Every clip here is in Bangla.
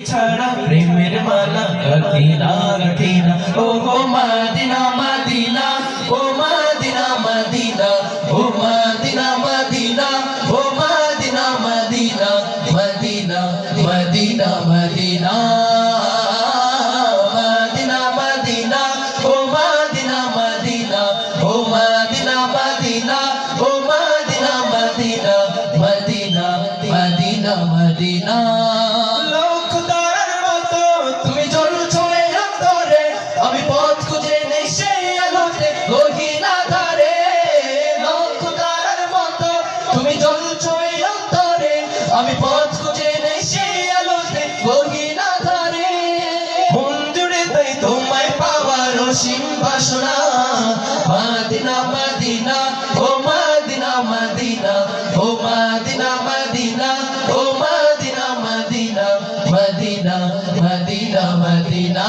ছাড়া প্রেমের মালা গতিনা গতিনা ও গো মাদিনা মাদিনা ও মাদিনা মাদিনা ও মাদিনা মাদিনা ও Medina Medina Medina Medina Medina Medina Medina ও মদিনা আমি পথ খুঁজে নেই সেই আলোতে গহিনা ধারে মন জুড়ে তাই তোমায় পাওয়ার অসীম বাসনা। মাদিনা মাদিনা, ও মাদিনা মাদিনা, ও মাদিনা মাদিনা, ও Medina, Medina Medina Medina Medina.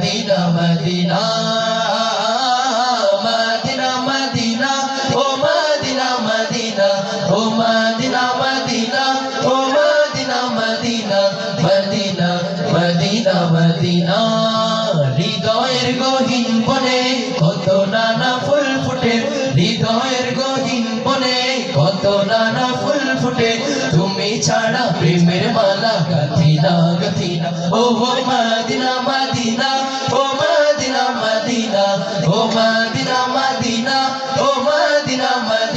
Medina Medina Medina Medina ও মদিনা মদিনা ও Medina Medina oh Medina Medina Medina Medina Medina হৃদয়ের গহীন বনে কত নানা ফুল ফুটে হৃদয়ের গহীন বনে কত নানা ফুল ফুটে তুমি ছাড়া প্রেমের মালা গাথিনা গাথিনা ও Medina Medina